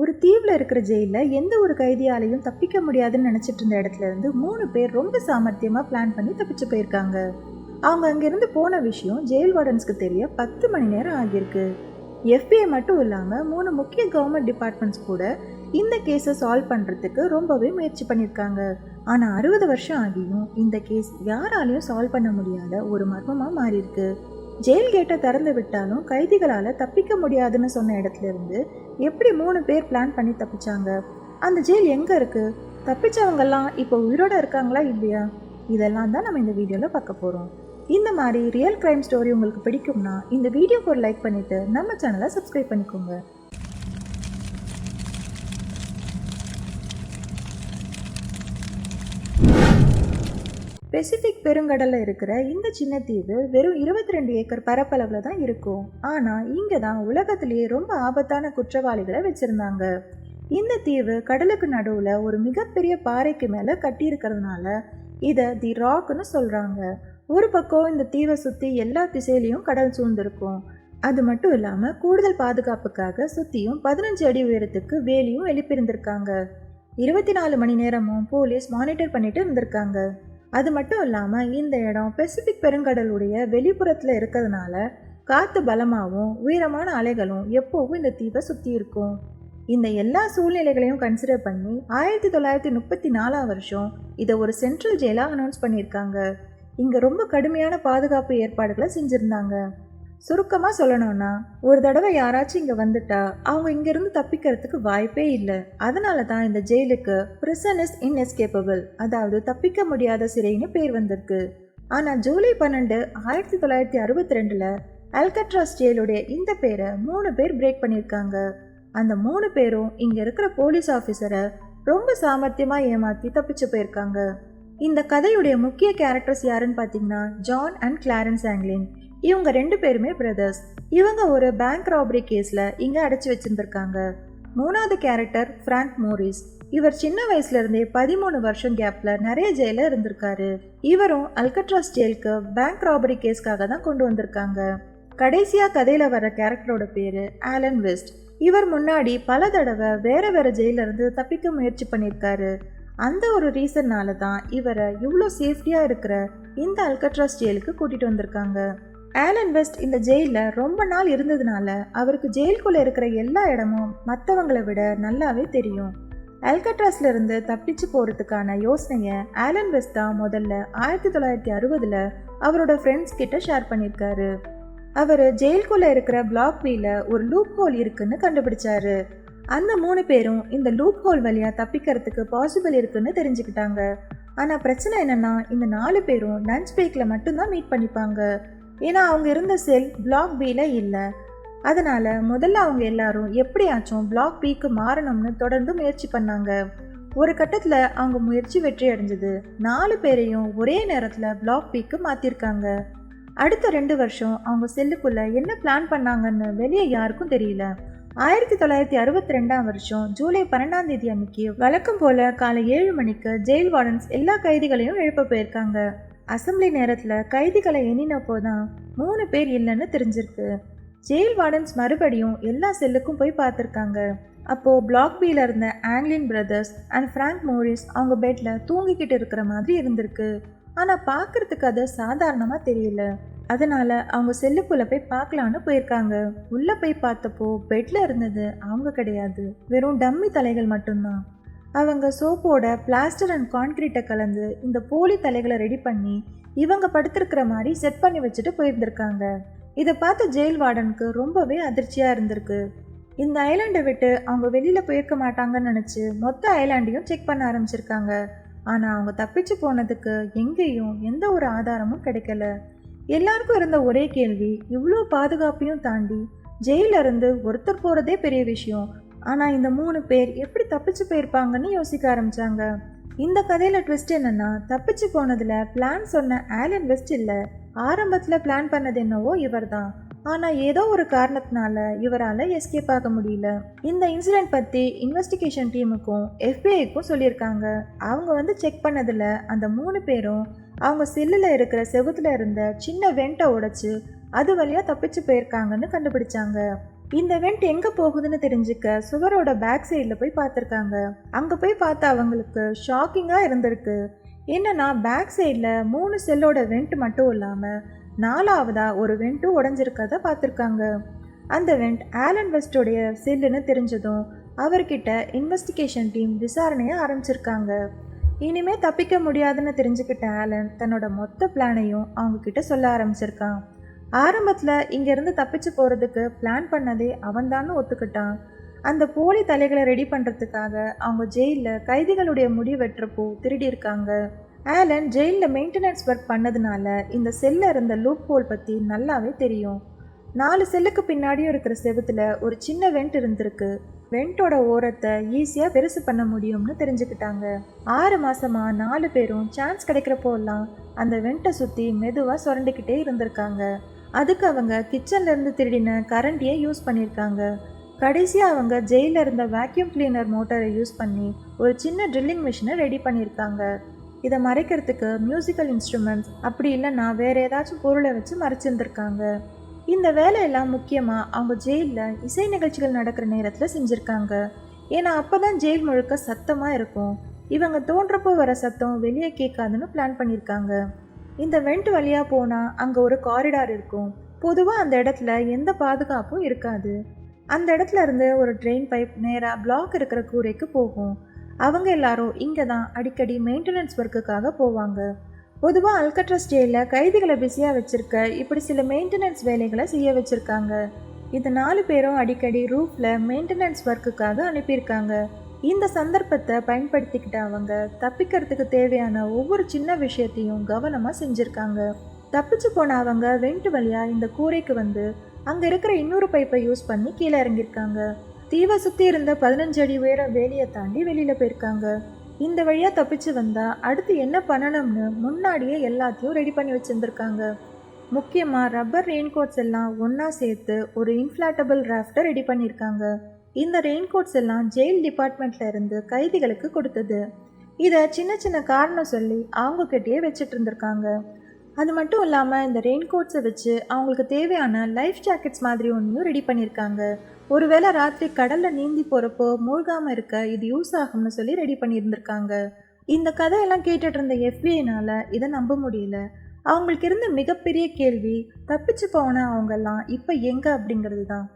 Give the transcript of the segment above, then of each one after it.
ஒரு தீவில் இருக்கிற ஜெயிலில் எந்த ஒரு கைதியாலையும் தப்பிக்க முடியாதுன்னு நினச்சிட்டு இருந்த இடத்துல இருந்து மூணு பேர் ரொம்ப சாமர்த்தியமாக பிளான் பண்ணி தப்பிச்சு போயிருக்காங்க. அவங்க அங்கேருந்து போன விஷயம் ஜெயில் வார்டன்ஸ்க்கு தெரிய பத்து மணி நேரம் ஆகியிருக்கு. எஃபிஐ மட்டும் இல்லாமல் மூணு முக்கிய கவர்மெண்ட் டிபார்ட்மெண்ட்ஸ் கூட இந்த கேஸை சால்வ் பண்ணுறதுக்கு ரொம்பவே முயற்சி பண்ணியிருக்காங்க. ஆனால் அறுபது வருஷம் ஆகியும் இந்த கேஸ் யாராலையும் சால்வ் பண்ண முடியாத ஒரு மர்மமாக மாறியிருக்கு. ஜெயில் கேட்டை திறந்து விட்டாலும் கைதிகளால் தப்பிக்க முடியாதுன்னு சொன்ன இடத்துல இருந்து எப்படி மூணு பேர் பிளான் பண்ணி தப்பிச்சாங்க? அந்த ஜெயில் எங்கே இருக்குது தப்பிச்சவங்கெல்லாம் இப்போ உயிரோட இருக்காங்களா இல்லையா? இதெல்லாம் தான் நம்ம இந்த வீடியோவில் பார்க்க போகிறோம் இந்த மாதிரி ரியல் கிரைம் ஸ்டோரி உங்களுக்கு பிடிக்கும்னா இந்த வீடியோக்கு ஒரு லைக் பண்ணிவிட்டு நம்ம சேனலை சப்ஸ்கிரைப் பண்ணிக்கோங்க. பெசிபிக் பெருங்கடலில் இருக்கிற இந்த சின்ன தீவு வெறும் 22 ரெண்டு ஏக்கர் பரப்பளவில் தான் இருக்கும். ஆனால் இங்கே தான் உலகத்திலேயே ரொம்ப ஆபத்தான குற்றவாளிகளை வச்சுருந்தாங்க. இந்த தீவு கடலுக்கு நடுவில் ஒரு மிகப்பெரிய பாறைக்கு மேலே கட்டியிருக்கிறதுனால இதை தி ராக்னு சொல்கிறாங்க ஒரு பக்கம் இந்த தீவை சுற்றி எல்லா திசையிலையும் கடல் சூழ்ந்திருக்கும். அது மட்டும் இல்லாமல் கூடுதல் பாதுகாப்புக்காக சுற்றியும் பதினஞ்சு அடி உயரத்துக்கு வேலியும் எழுப்பியிருந்திருக்காங்க. இருபத்தி நாலு மணி நேரமும் போலீஸ் மானிட்டர் பண்ணிட்டு இருந்திருக்காங்க. அது மட்டும் இல்லாமல் இந்த இடம் பெசிபிக் பெருங்கடலுடைய வெளிப்புறத்தில் இருக்கிறதுனால காற்று பலமாகவும் உயரமான அலைகளும் எப்போவும் இந்த தீவை சுற்றி இருக்கும். இந்த எல்லா சூழ்நிலைகளையும் கன்சிடர் பண்ணி ஆயிரத்தி தொள்ளாயிரத்தி முப்பத்தி நாலாம் வருஷம் இதை ஒரு சென்ட்ரல் ஜெயிலாக அனௌன்ஸ் பண்ணியிருக்காங்க. இங்கே ரொம்ப கடுமையான பாதுகாப்பு ஏற்பாடுகளை செஞ்சுருந்தாங்க. சுருக்கமாக சொல்லணும்னா ஒரு தடவை யாராச்சும் இங்கே வந்துட்டா அவங்க இங்கேருந்து தப்பிக்கிறதுக்கு வாய்ப்பே இல்லை. அதனால தான் இந்த ஜெயிலுக்கு பிரிசன் இஸ் இன்எஸ்கேப்பபிள் அதாவது தப்பிக்க முடியாத சிறைன்னு பேர் வந்திருக்கு. ஆனால் ஜூலை பன்னெண்டு ஆயிரத்தி தொள்ளாயிரத்தி அறுபத்தி ரெண்டில் அல்கட்ராஸ் ஜெயிலுடைய இந்த பேரை மூணு பேர் பிரேக் பண்ணியிருக்காங்க. அந்த மூணு பேரும் இங்கே இருக்கிற போலீஸ் ஆஃபீஸரை ரொம்ப சாமர்த்தியமாக ஏமாற்றி தப்பிச்சு போயிருக்காங்க. இந்த கதையுடைய முக்கிய கேரக்டர்ஸ் யாருன்னு பார்த்தீங்கன்னா ஜான் அண்ட் கிளாரன்ஸ் ஆங்லின் இவங்க ரெண்டு பேருமே பிரதர்ஸ் இவங்க ஒரு பேங்க் ராபரி கேஸில் இங்கே அடைச்சி வச்சிருந்திருக்காங்க. மூணாவது கேரக்டர் ஃப்ராங்க் மோரிஸ் இவர் சின்ன வயசுல இருந்தே பதிமூணு வருஷம் கேப்ல நிறைய ஜெயில இருந்திருக்காரு. இவரும் அல்கட்ராஸ் ஜெயிலுக்கு பேங்க் ராபரி கேஸ்க்காக தான் கொண்டு வந்திருக்காங்க. கடைசியா கதையில வர கேரக்டரோட பேரு ஆலன் வெஸ்ட் இவர் முன்னாடி பல தடவை வேற வேற ஜெயில இருந்து தப்பிக்க முயற்சி பண்ணியிருக்காரு. அந்த ஒரு ரீசன்னால தான் இவரை இவ்வளோ சேஃப்டியா இருக்கிற இந்த அல்கட்ராஸ் ஜெயிலுக்கு கூட்டிட்டு வந்திருக்காங்க. ஆலன் வெஸ்ட் இந்த ஜெயிலில் ரொம்ப நாள் இருந்ததுனால அவருக்கு ஜெயிலுக்குள்ளே இருக்கிற எல்லா இடமும் மற்றவங்களை விட நல்லாவே தெரியும். அல்கட்ராஸ்ல இருந்து தப்பிச்சு போகிறதுக்கான யோசனையை ஆலன் வெஸ்ட் தான் முதல்ல ஆயிரத்தி தொள்ளாயிரத்தி அறுபதில் அவரோட ஃப்ரெண்ட்ஸ் கிட்ட ஷேர் பண்ணியிருக்காரு அவர் ஜெயிலுக்குள்ளே இருக்கிற பிளாக் வீல ஒரு லூப் ஹோல் இருக்குன்னு கண்டுபிடிச்சாரு. அந்த மூணு பேரும் இந்த லூப் ஹோல் வழியாக தப்பிக்கிறதுக்கு பாசிபிள் இருக்குன்னு தெரிஞ்சுக்கிட்டாங்க. ஆனால் பிரச்சனை என்னென்னா இந்த நாலு பேரும் லஞ்ச் பிரேக்கில் மட்டும்தான் மீட் பண்ணிப்பாங்க. ஏன்னா அவங்க இருந்த செல் பிளாக் பியில் இல்லை. அதனால் முதல்ல அவங்க எல்லாரும் எப்படியாச்சும் பிளாக் பிக்கு மாறணும்னு தொடர்ந்து முயற்சி பண்ணாங்க. ஒரு கட்டத்தில் அவங்க முயற்சி வெற்றி அடைஞ்சது. நாலு பேரையும் ஒரே நேரத்தில் பிளாக் பிக்கு மாற்றிருக்காங்க அடுத்த ரெண்டு வருஷம் அவங்க செல்லுக்குள்ளே என்ன பிளான் பண்ணாங்கன்னு வெளியே யாருக்கும் தெரியல. ஆயிரத்தி தொள்ளாயிரத்தி அறுபத்தி ரெண்டாம் வருஷம் ஜூலை பன்னெண்டாம் தேதி அன்னைக்கு வழக்கம் போல காலை ஏழு மணிக்கு ஜெயில் வார்டன்ஸ் எல்லா கைதிகளையும் எழுப்ப போயிருக்காங்க. அசம்பிளி நேரத்தில் கைதிகளை எண்ணினப்போ தான் மூணு பேர் இல்லைன்னு தெரிஞ்சிருக்கு. ஜெயில் வார்டன்ஸ் மறுபடியும் எல்லா செல்லுக்கும் போய் பார்த்துருக்காங்க. அப்போது பிளாக் பியில் இருந்த Anglin brothers and Frank Morris அவங்க பெட்டில் தூங்கிக்கிட்டு இருக்கிற மாதிரி இருந்திருக்கு. ஆனால் பார்க்கறதுக்கு அது சாதாரணமாக தெரியல. அதனால அவங்க செல்லுக்குள்ளே போய் பார்க்கலான்னு போயிருக்காங்க. உள்ளே போய் பார்த்தப்போ பெட்டில் இருந்தது அவங்க கிடையாது. வெறும் டம்மி தலைகள் மட்டும்தான். அவங்க சோப்போட பிளாஸ்டர் அண்ட் கான்கிரீட்டை கலந்து இந்த போலி தலைகளை ரெடி பண்ணி இவங்க படுத்திருக்கிற மாதிரி செட் பண்ணி வச்சுட்டு போயிருந்திருக்காங்க. இதை பார்த்த ஜெயில் வார்டனுக்கு ரொம்பவே அதிர்ச்சியாக இருந்திருக்கு. இந்த ஐலாண்டை விட்டு அவங்க வெளியில் போயிருக்க மாட்டாங்கன்னு நினச்சி மொத்த ஐலாண்டையும் செக் பண்ண ஆரம்பிச்சிருக்காங்க. ஆனால் அவங்க தப்பிச்சு போனதுக்கு எங்கேயும் எந்த ஒரு ஆதாரமும் கிடைக்கல. எல்லாருக்கும் இருந்த ஒரே கேள்வி இவ்வளோ பாதுகாப்பையும் தாண்டி ஜெயிலிருந்து ஒருத்தர் போகிறதே பெரிய விஷயம். ஆனால் இந்த மூணு பேர் எப்படி தப்பிச்சு போயிருப்பாங்கன்னு யோசிக்க ஆரம்பித்தாங்க இந்த கதையில் ட்விஸ்ட் என்னென்னா தப்பிச்சு போனதில் பிளான் சொன்ன ஆலன் வெஸ்ட் இல்லை. ஆரம்பத்தில் பிளான் பண்ணது என்னவோ இவர் தான் ஆனால் ஏதோ ஒரு காரணத்தினால இவரால் எஸ்கேப் ஆக முடியல. இந்த இன்சிடென்ட் பற்றி இன்வெஸ்டிகேஷன் டீமுக்கும் எஃபிஐக்கும் சொல்லியிருக்காங்க. அவங்க வந்து செக் பண்ணதில் அந்த மூணு பேரும் அவங்க செல்லில் இருக்கிற செவுத்துல இருந்த சின்ன வெண்ட்டை உடைச்சு அது வழியாக தப்பிச்சு போயிருக்காங்கன்னு கண்டுபிடிச்சாங்க. இந்த வெண்ட் எங்க போகுதுன்னு தெரிஞ்சுக்க சுவரோட பேக் சைடில் போய் பார்த்துருக்காங்க. அங்கே போய் பார்த்த அவங்களுக்கு ஷாக்கிங்காக இருந்திருக்கு. என்னன்னா பேக் சைடில் மூணு செல்லோட வெண்ட் மட்டும் இல்லாமல் நாலாவதாக ஒரு வெண்ட்டும் உடஞ்சிருக்கத பார்த்துருக்காங்க. அந்த வெண்ட் ஆலன் வெஸ்டோடைய செல்லுன்னு தெரிஞ்சதும் அவர்கிட்ட இன்வெஸ்டிகேஷன் டீம் விசாரணையை ஆரம்பிச்சிருக்காங்க. இனிமே தப்பிக்க முடியாதுன்னு தெரிஞ்சுக்கிட்ட ஆலன் தன்னோட மொத்த பிளானையும் அவங்க கிட்ட சொல்ல ஆரம்பிச்சிருக்கான். ஆரம்பத்தில் இங்கேருந்து தப்பிச்சு போகிறதுக்கு பிளான் பண்ணதே அவன்தான்னு ஒத்துக்கிட்டான். அந்த போலி தலைகளை ரெடி பண்ணுறதுக்காக அவங்க ஜெயிலில் கைதிகளுடைய முடி வெட்டுறப்போ திருடியிருக்காங்க. ஆலன் ஜெயிலில் மெயின்டெனன்ஸ் ஒர்க் பண்ணதுனால இந்த செல்லில் இருந்த லூப் ஹோல் பற்றி நல்லாவே தெரியும். நாலு செல்லுக்கு பின்னாடியும் இருக்கிற செவுத்துல ஒரு சின்ன வெண்ட் இருந்திருக்கு. வெண்டோட ஓரத்தை ஈஸியாக பெருசு பண்ண முடியும்னு தெரிஞ்சுக்கிட்டாங்க. ஆறு மாசமாக நாலு பேரும் சான்ஸ் கிடைக்கிறப்போல்லாம் அந்த வெண்ட்டை சுற்றி மெதுவாக சுரண்டிக்கிட்டே இருந்திருக்காங்க. அதுக்கு அவங்க கிச்சன்லேருந்து திருடின கரண்டியை யூஸ் பண்ணியிருக்காங்க. கடைசியாக அவங்க ஜெயிலில் இருந்த வேக்யூம் கிளீனர் மோட்டரை யூஸ் பண்ணி ஒரு சின்ன ட்ரில்லிங் மிஷினை ரெடி பண்ணியிருக்காங்க. இதை மறைக்கிறதுக்கு மியூசிக்கல் இன்ஸ்ட்ருமெண்ட்ஸ் அப்படி இல்லைன்னா வேறு ஏதாச்சும் பொருளை வச்சு மறைச்சிருந்திருக்காங்க. இந்த வேலையெல்லாம் முக்கியமாக அவங்க ஜெயிலில் இசை நிகழ்ச்சிகள் நடக்கிற நேரத்தில் செஞ்சுருக்காங்க. ஏன்னா அப்போ தான் ஜெயில் முழுக்க சத்தமாக இருக்கும். இவங்க தோன்றப்போ வர சத்தம் வெளியே கேட்காதுன்னு பிளான் பண்ணியிருக்காங்க. இந்த வெண்ட் வழியாக போனால் அங்கே ஒரு காரிடார் இருக்கும். பொதுவாக அந்த இடத்துல எந்த பாதுகாப்பும் இருக்காது. அந்த இடத்துல இருந்து ஒரு ட்ரெயின் பைப் நேராக பிளாக் இருக்கிற கூரைக்கு போகும். அவங்க எல்லாரும் இங்கே தான் அடிக்கடி மெயின்டெனன்ஸ் ஒர்க்குக்காக போவாங்க. பொதுவாக அல்கட்ரஸ் ஜெயிலில் கைதிகளை பிஸியாக வச்சுருக்க இப்படி சில மெயின்டெனன்ஸ் வேலைகளை செய்ய வச்சுருக்காங்க. இது நாலு பேரும் அடிக்கடி ரூஃபில் மெயின்டெனன்ஸ் ஒர்க்குக்காக அனுப்பியிருக்காங்க. இந்த சந்தர்ப்பத்தை பயன்படுத்திக்கிட்ட அவங்க தப்பிக்கிறதுக்கு தேவையான ஒவ்வொரு சின்ன விஷயத்தையும் கவனமாக செஞ்சுருக்காங்க. தப்பிச்சு போன அவங்க வெண்ட் வழியாக இந்த கூரைக்கு வந்து அங்கே இருக்கிற இன்னொரு பைப்பை யூஸ் பண்ணி கீழே இறங்கியிருக்காங்க. தீவை சுற்றி இருந்த பதினஞ்சு அடி உயர வேலியை தாண்டி வெளியில் போயிருக்காங்க. இந்த வழியாக தப்பிச்சு வந்தால் அடுத்து என்ன பண்ணணும்னு முன்னாடியே எல்லாத்தையும் ரெடி பண்ணி வச்சுருந்துருக்காங்க. முக்கியமாக ரப்பர் ரெயின்கோட்ஸ் எல்லாம் ஒன்றா சேர்த்து ஒரு இன்ஃப்ளாட்டபிள் ராஃப்டை ரெடி பண்ணியிருக்காங்க. இந்த ரெயின்கோட்ஸ் எல்லாம் ஜெயில் டிபார்ட்மெண்ட்ல இருந்து கைதிகளுக்கு கொடுத்தது. இதை சின்ன சின்ன காரணம் சொல்லி அவங்க கிட்டேயே வச்சுட்டு இருந்திருக்காங்க. அது மட்டும் இல்லாமல் இந்த ரெயின்கோட்ஸை வச்சு அவங்களுக்கு தேவையான லைஃப் ஜாக்கெட்ஸ் மாதிரி ஒன்றையும் ரெடி பண்ணியிருக்காங்க. ஒருவேளை ராத்திரி கடலில் நீந்தி போகிறப்போ மூழ்காமல் இருக்க இது யூஸ் ஆகும்னு சொல்லி ரெடி பண்ணியிருந்திருக்காங்க. இந்த கதையெல்லாம் கேட்டுட்டு இருந்த எஃபிஐனால இதை நம்ப முடியல. அவங்களுக்கு இருந்த மிகப்பெரிய கேள்வி தப்பிச்சு போன அவங்கெல்லாம் இப்போ எங்கே அப்படிங்கிறது தான்.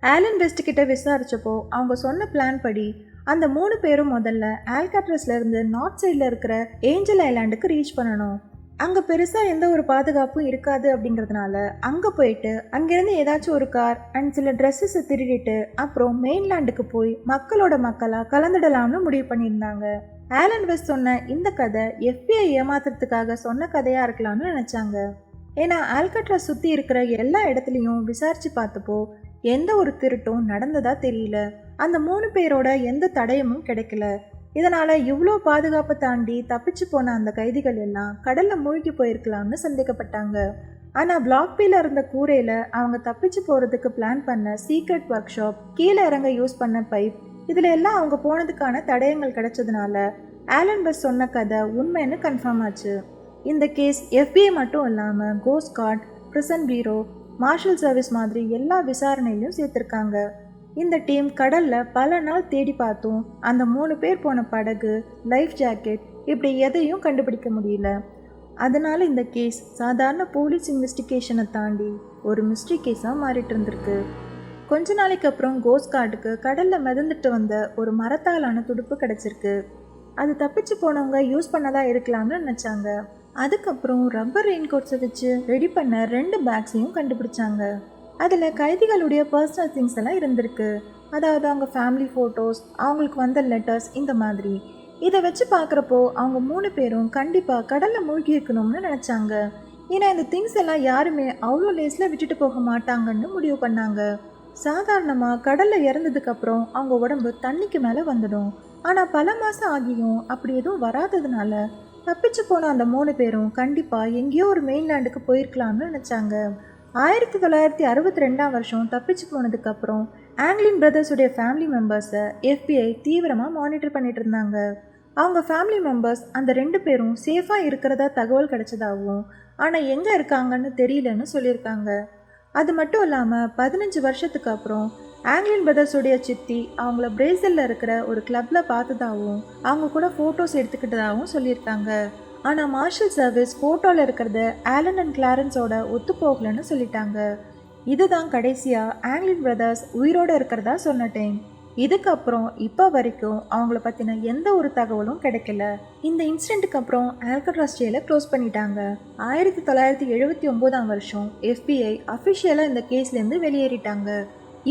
ஆலன் வெஸ்ட் கிட்ட விசாரிச்சப்போ அவங்க சொன்ன பிளான் படி அந்த மூணு பேரும் முதல்ல ஆல்காட்ரஸ்ல இருந்து நார்த் சைடில் இருக்கிற ஏஞ்சல் ஐலாண்டுக்கு ரீச் பண்ணணும். அங்கே பெருசாக எந்த ஒரு பாதுகாப்பும் இருக்காது அப்படிங்கிறதுனால அங்கே போயிட்டு அங்கேருந்து ஏதாச்சும் ஒரு கார் அண்ட் சில ட்ரெஸ்ஸஸை திருடிட்டு அப்புறம் மெயின்லேண்டுக்கு போய் மக்களோட மக்களாக கலந்துடலாம்னு முடிவு பண்ணியிருந்தாங்க. ஆலன் வெஸ்ட் சொன்ன இந்த கதை எஃபிஐ ஏமாத்துறதுக்காக சொன்ன கதையாக இருக்கலாம்னு நினச்சாங்க. ஏன்னா ஆல்கட்ரா சுற்றி இருக்கிற எல்லா இடத்துலையும் விசாரித்து பார்த்தப்போ எந்த ஒரு திருட்டும் நடந்ததா தெரியல. அந்த மூணு பேரோட எந்த தடயமும் கிடைக்கல. இதனால இவ்வளோ பாதுகாப்பை தாண்டி தப்பிச்சு போன அந்த கைதிகள் எல்லாம் கடல்ல மூழ்கி போயிருக்கலாம்னு சந்தேகப்பட்டாங்க. ஆனால் பிளாக் பீல இருந்த கூரையில அவங்க தப்பிச்சு போறதுக்கு பிளான் பண்ண சீக்ரெட் ஒர்க் ஷாப் கீழே இறங்க யூஸ் பண்ண பைப் இதுல எல்லாம் அவங்க போனதுக்கான தடயங்கள் கிடைச்சதுனால ஆலன் பஸ் சொன்ன கதை உண்மைன்னு கன்ஃபார்ம் ஆச்சு. இந்த கேஸ் எஃபிஐ மட்டும் இல்லாமல் coast guard prison bureau marshal service மாதிரி எல்லா விசாரணையிலையும் சேர்த்துருக்காங்க. இந்த டீம் கடலில் பல நாள் தேடி பார்த்தும். அந்த மூணு பேர் போன படகு லைஃப் ஜாக்கெட் இப்படி எதையும் கண்டுபிடிக்க முடியல. அதனால இந்த கேஸ் சாதாரண போலீஸ் இன்வெஸ்டிகேஷனை தாண்டி ஒரு மிஸ்ட்ரி கேஸாக மாறிட்டு இருந்திருக்கு. கொஞ்ச நாளைக்கு அப்புறம் கோஸ்ட் கார்டுக்கு கடலில் மிதந்துட்டு வந்த ஒரு மரத்தாலான துடுப்பு கிடச்சிருக்கு. அது தப்பிச்சு போனவங்க யூஸ் பண்ணதா இருக்கலாம்னு நினச்சாங்க. அதுக்கப்புறம் ரப்பர் ரெயின்கோட்ஸை வச்சு ரெடி பண்ண ரெண்டு பேக்ஸையும் கண்டுபிடிச்சாங்க. அதில் கைதிகளுடைய பர்சனல் திங்ஸ் எல்லாம் இருந்திருக்கு. அதாவது அவங்க ஃபேமிலி ஃபோட்டோஸ் அவங்களுக்கு வந்த லெட்டர்ஸ் இந்த மாதிரி. இதை வச்சு பார்க்குறப்போ அவங்க மூணு பேரும் கண்டிப்பாக கடலில் மூழ்கி இருக்கணும்னு நினச்சாங்க. ஏன்னா இந்த திங்ஸ் எல்லாம் யாருமே அவ்வளோ லேஸில் விட்டுட்டு போக மாட்டாங்கன்னு முடிவு பண்ணாங்க. சாதாரணமாக கடலில் இறந்ததுக்கப்புறம் அவங்க உடம்பு தண்ணிக்கு மேலே வந்துடும். ஆனால் பல மாதம் ஆகியும் அப்படி எதுவும் வராததுனால தப்பிச்சு போன அந்த மூணு பேரும் கண்டிப்பாக எங்கேயோ ஒரு மெயின்லேண்டுக்கு போயிருக்கலாம்னு நினச்சாங்க. ஆயிரத்தி தொள்ளாயிரத்தி அறுபத்தி ரெண்டாம் வருஷம் தப்பிச்சு போனதுக்கப்புறம் ஆங்கிலின் பிரதர்ஸுடைய ஃபேமிலி மெம்பர்ஸை எஃபிஐ தீவிரமாக மானிட்டர் பண்ணிட்டு இருந்தாங்க. அவங்க ஃபேமிலி மெம்பர்ஸ் அந்த ரெண்டு பேரும் சேஃபாக இருக்கிறதா தகவல் கிடைச்சதாகவும் ஆனால் எங்கே இருக்காங்கன்னு தெரியலன்னு சொல்லியிருக்காங்க. அது மட்டும் இல்லாமல் பதினஞ்சு வருஷத்துக்கு அப்புறம் ஆங்கிலின் பிரதர்ஸுடைய சித்தி அவங்கள பிரேசிலில் இருக்கிற ஒரு கிளப்பில் பார்த்ததாகவும் அவங்க கூட ஃபோட்டோஸ் எடுத்துக்கிட்டதாகவும் சொல்லியிருக்காங்க. ஆனால் மார்ஷல் சர்வீஸ் ஃபோட்டோவில் இருக்கிறத ஆலன் அண்ட் கிளாரன்ஸோட ஒத்து போகலன்னு சொல்லிட்டாங்க. இதுதான் கடைசியாக ஆங்கிலின் பிரதர்ஸ் உயிரோடு இருக்கிறதா சொன்ன டைம் இதுக்கப்புறம் இப்போ வரைக்கும் அவங்கள பற்றின எந்த ஒரு தகவலும் கிடைக்கல. இந்த இன்சிடெண்ட்டுக்கு அப்புறம் ஆல்கட்ராஸ் ஜெயிலை க்ளோஸ் பண்ணிட்டாங்க. ஆயிரத்தி தொள்ளாயிரத்தி எழுபத்தி ஒம்போதாம் வருஷம் எஃபிஐ அஃபிஷியலாக இந்த கேஸ்லேருந்து வெளியேறிட்டாங்க.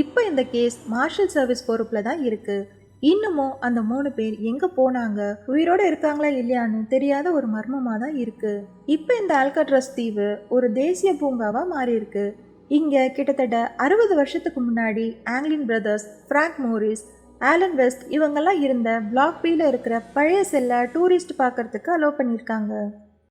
இப்போ இந்த கேஸ் மார்ஷல் சர்வீஸ் பொறுப்பில் தான் இருக்குது இன்னமும் அந்த மூணு பேர் எங்கே போனாங்க? உயிரோடு இருக்காங்களா இல்லையான்னு தெரியாத ஒரு மர்மமாக தான் இருக்குது இப்போ இந்த ஆல்கட்ராஸ் தீவு ஒரு தேசிய பூங்காவாக மாறியிருக்கு. இங்கே கிட்டத்தட்ட அறுபது வருஷத்துக்கு முன்னாடி Anglin brothers Frank Morris Allen West இவங்கெல்லாம் இருந்த பிளாக் பியில் இருக்கிற பழைய செல்லை டூரிஸ்ட் பார்க்கறதுக்கு அலோவ் பண்ணியிருக்காங்க.